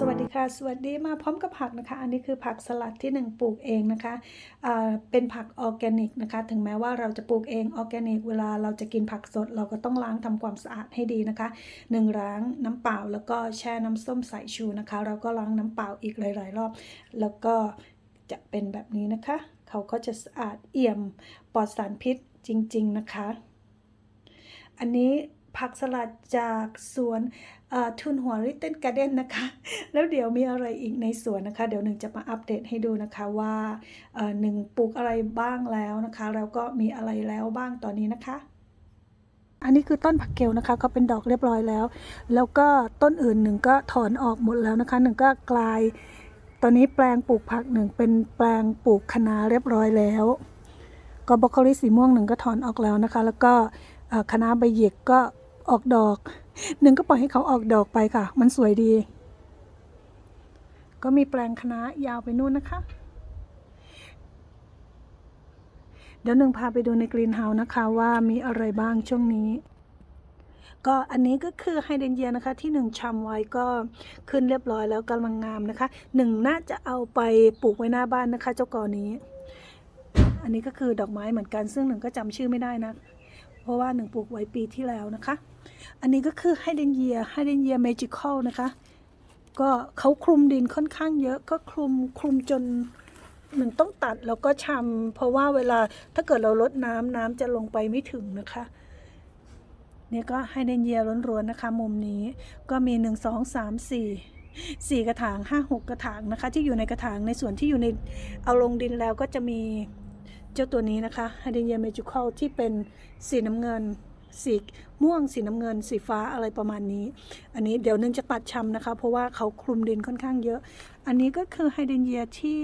สวัสดีค่ะ สวัสดีมาพร้อมกับผักนะคะ อันนี้คือผักสลัดที่หนึ่งปลูกเองนะคะเป็นผักออร์แกนิกนะคะ ถึงแม้ว่าเราจะปลูกเองออร์แกนิก เวลาเราจะกินผักสด เราก็ต้องล้างทำความสะอาดให้ดีนะคะหนึ่งล้างน้ำเปล่าแล้วก็แช่น้ำส้มสายชูนะคะ เราก็ล้างน้ำเปล่าอีกหลาย ๆ รอบ แล้วก็จะเป็นแบบนี้นะคะ เขาก็จะสะอาดเอี่ยมปลอดสารพิษจริง ๆ นะคะ อันนี้ ผักสลัดจากสวนทุนหัวริตเติ้ลการ์เด้นนะคะ แล้วเดี๋ยวมีอะไรอีกในสวนนะคะ เดี๋ยวหนึ่งจะมาอัปเดตให้ดูนะคะว่าหนึ่งปลูกอะไรบ้างแล้วนะคะ แล้วก็มีอะไรแล้วบ้างตอนนี้นะคะอันนี้คือต้นผักเกลนะคะเขาเป็นดอกเรียบร้อยแล้ว แล้วก็ต้นอื่นหนึ่งก็ถอนออกหมดแล้วนะคะหนึ่งก็กลาย ตอนนี้แปลงปลูกผักหนึ่งเป็นแปลงปลูกคะน้าเรียบร้อยแล้ว ก็บรอกโคลีสีม่วงหนึ่งก็ถอนออกแล้วนะคะ แล้วก็คะน้าใบหยิกก็ ออกดอกหนึ่งก็ปล่อยให้เขาออกดอกไปค่ะ มันสวยดี ก็มีแปลงคณะยาวไปนู่นนะคะ เดี๋ยวหนึ่งพาไปดูในกรีนเฮาส์นะคะว่ามีอะไรบ้างช่วงนี้ก็อันนี้ก็คือไฮเดนเยียนะคะที่หนึ่งชำไว้ก็ขึ้นเรียบร้อยแล้วกำลังงามนะคะหนึ่งน่าจะเอาไปปลูกไว้หน้าบ้านนะคะ เจ้ากอนี้ อันนี้ก็คือดอกไม้เหมือนกันซึ่งหนึ่งก็จำชื่อไม่ได้นะ เพราะว่าหนึ่งปลูกไว้ปีที่แล้วนะคะ อันนี้ก็คือไฮเดนเยียไฮเดนเยียเมจิคอลนะคะ ก็เขาคลุมดินค่อนข้างเยอะก็คลุมคลุมจนหนึ่งต้องตัดแล้วก็ชำเพราะว่าเวลาถ้าเกิดเราลดน้ำน้ำจะลงไปไม่ถึงนะคะเนี่ยก็ไฮเดนเยียล้วนๆนะคะ มุมนี้ก็มี 1 2 3 4 4 กระถาง5 6 กระถางนะคะ ที่อยู่ในกระถางในส่วนที่อยู่ในเอาลงดินแล้วก็จะมีเจ้าตัวนี้นะคะไฮเดนเยียเมจิคอลที่เป็นสีน้ำเงิน สีม่วงสีน้ำเงิน สีฟ้าอะไรประมาณนี้ อันนี้เดี๋ยวนึงจะตัดชำนะคะ เพราะว่าเขาคลุมดินค่อนข้างเยอะ อันนี้ก็คือไฮเดรนเยียที่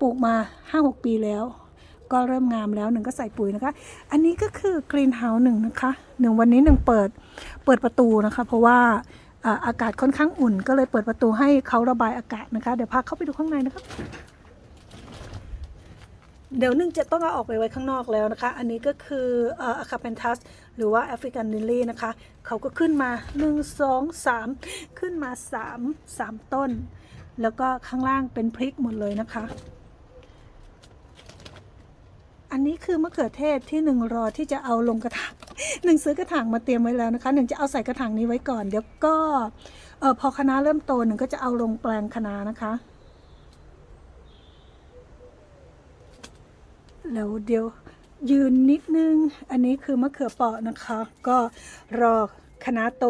ปลูกมา 5-6 ปีแล้ว ก็เริ่มงามแล้วหนึ่งก็ใส่ปุ๋ยนะคะ อันนี้ก็คือกรีนเฮาส์หนึ่งนะคะหนึ่งวันนี้หนึ่งเปิดเปิดประตูนะคะ เพราะว่าอ่าอากาศค่อนข้างอุ่น ก็เลยเปิดประตูให้เขาระบายอากาศนะคะ เดี๋ยวพาเข้าไปดูข้างในนะคะ เดี๋ยวหนึ่งจะต้องเอาออกไปไว้ข้างนอกแล้วนะคะ อันนี้ก็คืออะคาเพนทัสหรือว่าแอฟริกันลิลลี่นะคะ เขาก็ขึ้นมา 1 2 3 ขึ้นมา 3 3 ต้น แล้วก็ข้างล่างเป็นพริกหมดเลยนะคะ อันนี้คือมะเขือเทศที่หนึ่งรอที่จะเอาลงกระถางหนึ่งซื้อกระถางมาเตรียมไว้แล้วนะคะหนึ่งจะเอาใส่กระถางนี้ไว้ก่อน เดี๋ยวก็เออพอคะนาเริ่มโตหนึ่งก็จะเอาลงแปลงคะนานะคะ แล้วเดี๋ยวยืนนิดนึง อันนี้คือมะเขือเปราะนะคะ ก็รอคณะโต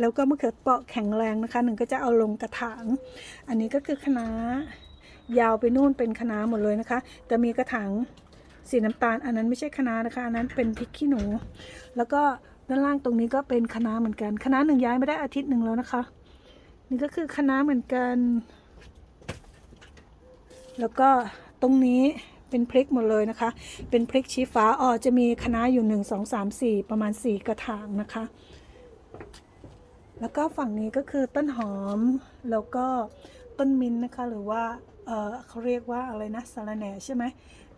แล้วก็มะเขือเปราะแข็งแรงนะคะ หนึ่งก็จะเอาลงกระถาง อันนี้ก็คือคณะยาวไปนู่นเป็นคณะหมดเลยนะคะแต่มีกระถางสีน้ำตาล อันนั้นไม่ใช่คณะนะคะ อันนั้นเป็นพริกขี้หนู แล้วก็ด้านล่างตรงนี้ก็เป็นคณะเหมือนกัน คณะหนึ่งย้ายไม่ได้อาทิตย์หนึ่งแล้วนะคะ นี่ก็คือคณะเหมือนกัน แล้วก็ตรงนี้ เป็นพริกหมดเลยนะคะ เป็นพริกชี้ฟ้าอ๋อจะมีคะน้าอยู่1 2 3 4ประมาณ4กระถางนะคะ แล้วก็ฝั่งนี้ก็คือต้นหอมแล้วก็ต้นมิ้นนะคะ หรือว่าเออเขาเรียกว่าอะไรนะสาระแหน่ใช่ไหม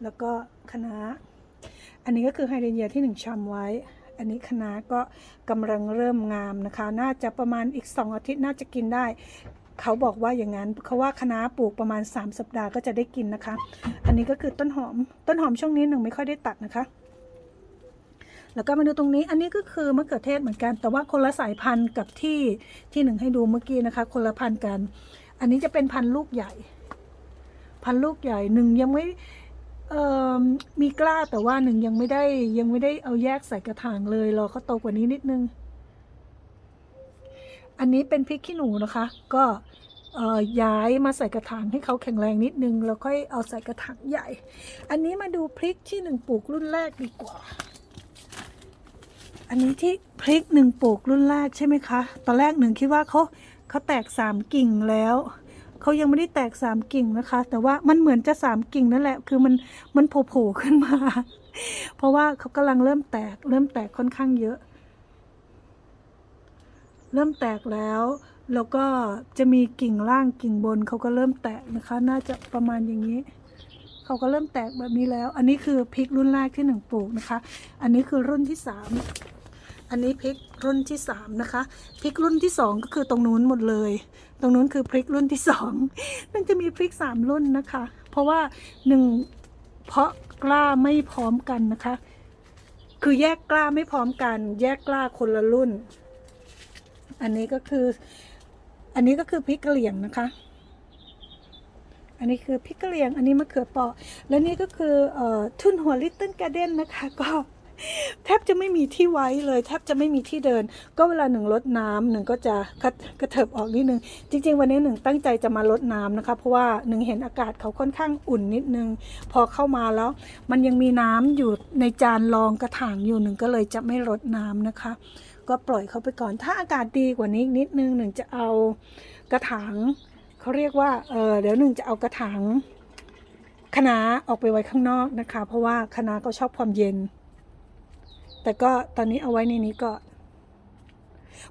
แล้วก็คะน้าอันนี้ก็คือไฮเดรนเยียที่หนึ่งชำไว้ อันนี้คณะก็กำลังเริ่มงามนะคะ น่าจะประมาณอีก 2 อาทิตย์น่าจะกินได้ เขาบอกว่าอย่างนั้นเขาว่าคณะปลูกประมาณ 3 สัปดาห์ก็จะได้กินนะคะ อันนี้ก็คือต้นหอมต้นหอมช่วงนี้หนึ่งไม่ค่อยได้ตัดนะคะ แล้วก็มาดูตรงนี้อันนี้ก็คือมะเขือเทศเหมือนกัน แต่ว่าคนละสายพันธุ์กับที่ที่หนึ่งให้ดูเมื่อกี้นะคะ คนละพันธุ์กัน อันนี้จะเป็นพันธุ์ลูกใหญ่ พันธุ์ลูกใหญ่หนึ่งยังไม่เออมีกล้าแต่ว่าหนึ่งยังไม่ได้ยังไม่ได้เอาแยกใส่กระถางเลยรอเขาโตกว่านี้นิดนึง อันนี้เป็นพริกขี้หนูนะคะ ก็ย้ายมาใส่กระถางให้เขาแข็งแรงนิดนึง แล้วค่อยเอาใส่กระถางใหญ่ อันนี้มาดูพริกที่หนึ่งปลูกรุ่นแรกดีกว่า อันนี้ที่พริกหนึ่งปลูกรุ่นแรกใช่ไหมคะ ตอนแรกหนึ่งคิดว่าเขาเขาแตกสามกิ่งแล้วเขายังไม่ได้แตกสามกิ่งนะคะ แต่ว่ามันเหมือนจะสามกิ่งนั่นแหละ คือมันมันโผล่ขึ้นมา เพราะว่าเขากำลังเริ่มแตกเริ่มแตกค่อนข้างเยอะ เริ่มแตกแล้ว แล้วก็จะมีกิ่งล่างกิ่งบนเขาก็เริ่มแตกนะคะ น่าจะประมาณอย่างนี้เขาก็เริ่มแตกแบบนี้แล้ว อันนี้คือพริกรุ่นแรกที่หนึ่งปลูกนะคะ อันนี้คือรุ่นที่สามอันนี้พริกรุ่นที่สามนะคะพริกรุ่นที่สองก็คือตรงนู้นหมดเลย ตรงนู้นคือพริกรุ่นที่สองมันจะมีพริกสามรุ่นนะคะ เพราะว่าหนึ่งเพาะกล้าไม่พร้อมกันนะคะ คือแยกกล้าไม่พร้อมกัน แยกกล้าคนละรุ่น อันนี้ก็คือ อันนี้ก็คือพริกกะเหรี่ยงนะคะ อันนี้คือพริกกะเหรี่ยง อันนี้มะเขือเปราะ และนี่ก็คือเอ่อทุนหัวลิตเติ้ลการ์เด้นนะคะ ก็ แทบจะไม่มีที่ไว้เลยแทบจะไม่มีที่เดิน ก็เวลาหนึ่งลดน้ำหนึ่งก็จะกระกระเถิบออกนิดนึง จริง ๆ วันนี้หนึ่งตั้งใจจะมาลดน้ำนะคะ เพราะว่าหนึ่งเห็นอากาศเขาค่อนข้างอุ่นนิดนึง พอเข้ามาแล้ว มันยังมีน้ำอยู่ในจานรองกระถางอยู่หนึ่งก็เลยจะไม่ลดน้ำนะคะ ก็ปล่อยเขาไปก่อน ถ้าอากาศดีกว่านี้นิดนึงหนึ่งจะเอากระถางเขาเรียกว่าเออเดี๋ยวหนึ่งจะเอากระถางคะน้าออกไปไว้ข้างนอกนะคะ เพราะว่าคะน้าก็ชอบความเย็น แต่ก็ตอนนี้เอาไว้ในนี้ก่อน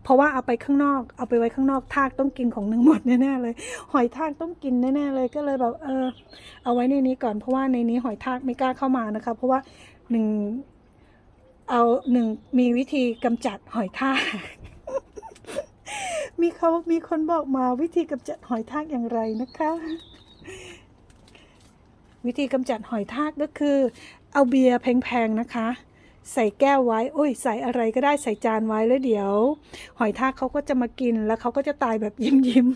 เพราะว่าเอาไปข้างนอก เอาไปไว้ข้างนอกทากต้องกินของหนึ่งหมดแน่ๆเลย หอยทากต้องกินแน่ๆเลยก็เลยแบบเออ เอาไว้ในนี้ก่อนเพราะว่าในนี้หอยทากไม่กล้าเข้ามานะคะ เพราะว่าหนึ่งเอาหนึ่งมีวิธีกำจัดหอยทากมีเขามีคนบอกมาวิธีกำจัดหอยทากอย่างไรนะคะ วิธีกำจัดหอยทากก็คือ เอาเบียร์แพงๆนะคะ ใส่แก้วไว้ โอ้ย ใส่อะไรก็ได้ใส่จานไว้แล้วเดี๋ยว หอยทากเขาก็จะมากินแล้วเขาก็จะตายแบบยิ้มยิ้ม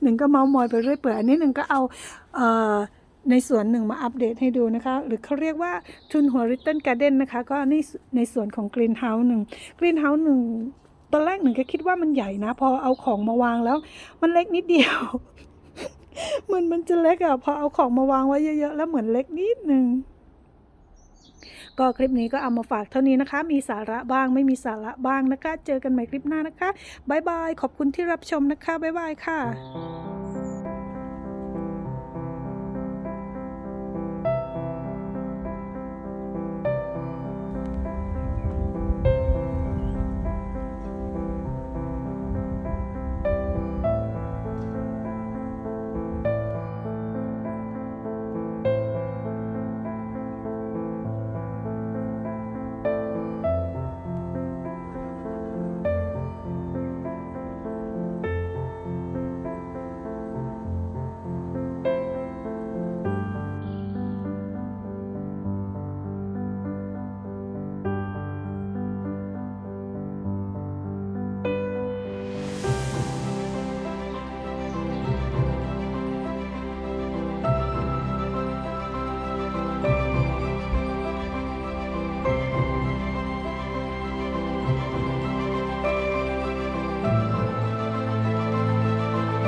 หนึ่งก็เมามอยไปเรื่อยเปื่อยอันนี้หนึ่งก็เอาเออในส่วนหนึ่งมาอัปเดตให้ดูนะคะ หรือเขาเรียกว่าทุนหัวริตเติ้ลการ์เด้นนะคะ ก็นี่ในส่วนของกรีนเฮาส์หนึ่งกรีนเฮาส์หนึ่งตอนแรกหนึ่งก็คิดว่ามันใหญ่นะ พอเอาของมาวางแล้ว มันเล็กนิดเดียวเหมือนมันจะเล็กอะพอเอาของมาวางไว้เยอะๆแล้วเหมือนเล็กนิดนึง ก็คลิปนี้ก็เอามาฝากเท่านี้นะคะ มีสาระบ้างไม่มีสาระบ้างนะคะ เจอกันใหม่คลิปหน้านะคะบ๊ายบาย ขอบคุณที่รับชมนะคะบ๊ายบายค่ะ